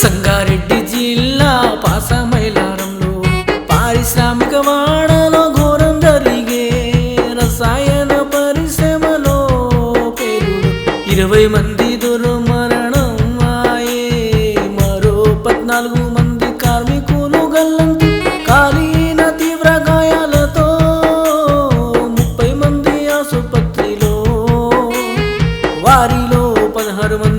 సంగారెడ్డి జిల్లా పాసమైలారంలో పారిశ్రామిక వాడలో ఘోరం జరిగే రసాయన పరిశ్రమలో పేరు ఇరవై మంది దుర్మరణం ఆయే మరో పద్నాలుగు మంది కార్మికులు గల్లంతు. కాలీన తీవ్ర గాయాలతో ముప్పై మంది ఆసుపత్రిలో వారిలో పదహారు మంది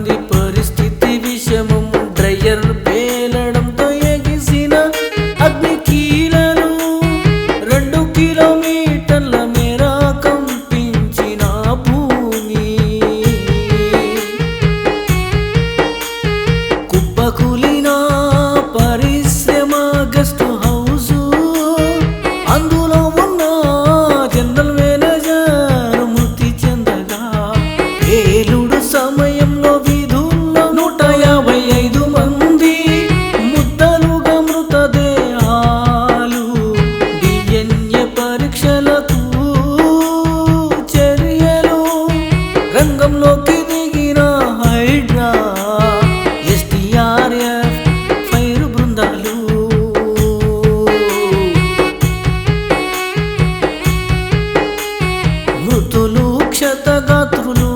శతగాత్రులు క్షతగాత్రులు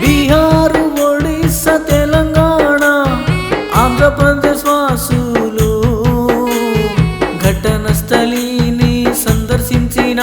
బీహార్ ఒడిస్సా తెలంగాణ ఆంధ్రప్రదేశ్ వాసులు. ఘటన స్థలిని సందర్శించిన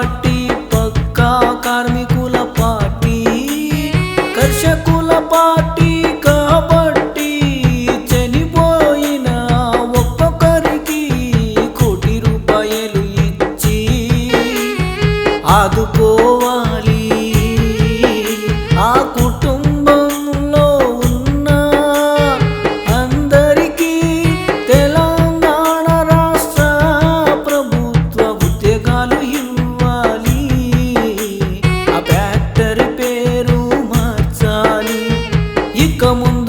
పార్టీ పక్కా కార్మికుల పార్టీ కర్షకుల పార్టీ కాబట్టి చనిపోయిన ఒక్కొక్కరికి కోటి రూపాయలు ఇచ్చి ఆదుకో como